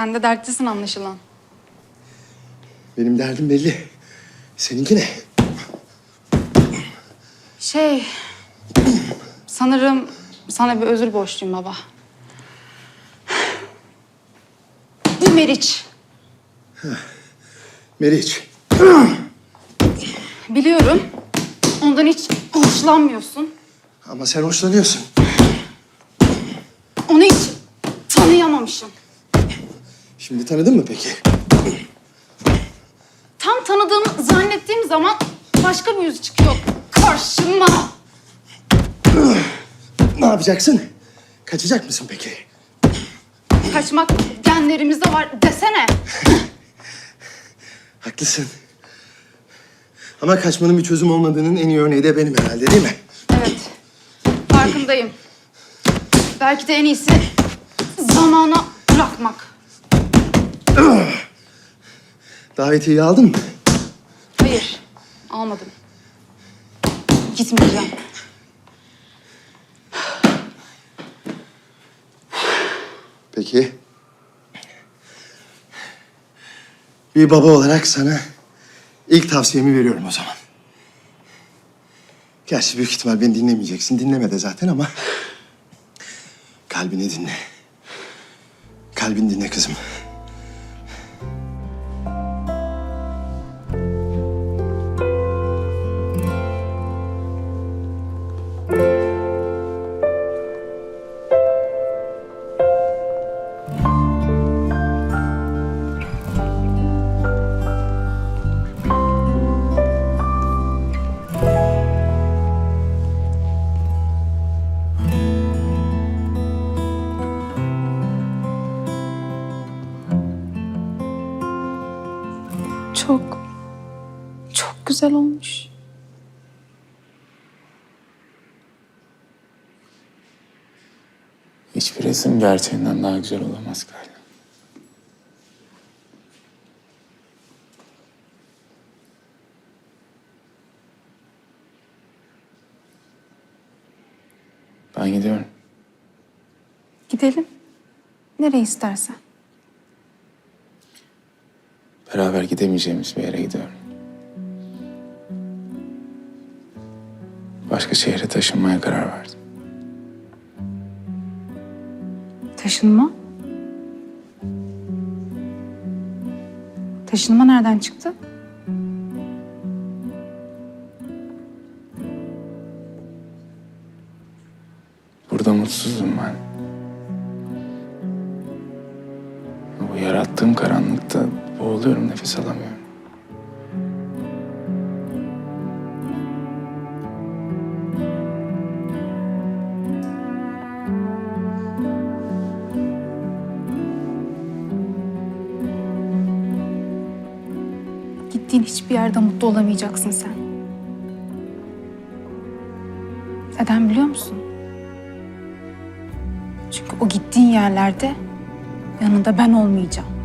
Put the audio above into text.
Sen de dertlisin anlaşılan. Benim derdim belli. Seninki ne? Şey, sanırım sana bir özür borçluyum baba. Bu Meriç. Meriç. Biliyorum. Ondan hiç hoşlanmıyorsun. Ama sen hoşlanıyorsun. Onu hiç tanıyamamışım. Şimdi tanıdın mı peki? Tam tanıdığımı zannettiğim zaman başka bir yüz çıkıyor karşıma. Ne yapacaksın? Kaçacak mısın peki? Kaçmak genlerimizde var desene. Haklısın. Ama kaçmanın bir çözüm olmadığının en iyi örneği de benim herhalde değil mi? Evet, farkındayım. Belki de en iyisi zamana bırakmak. Davetiyeyi aldın mı? Hayır, almadım. Gitmeyeceğim. Peki. Bir baba olarak sana ilk tavsiyemi veriyorum o zaman. Gerçi büyük ihtimal beni dinlemeyeceksin. Dinleme de zaten ama... Kalbini dinle. Kalbini dinle kızım. Çok, çok güzel olmuş. Hiçbir resim gerçeğinden daha güzel olamaz galiba. Ben gidiyorum. Gidelim. Nereye istersen. Beraber gidemeyeceğimiz bir yere gidiyorum. Başka şehre taşınmaya karar verdim. Taşınma? Taşınma nereden çıktı? Burada mutsuzum ben. Bu yarattığım karanlıkta boğuluyorum, nefes alamıyorum. Gittiğin hiçbir yerde mutlu olamayacaksın sen. Neden biliyor musun? Çünkü o gittiğin yerlerde yanında ben olmayacağım.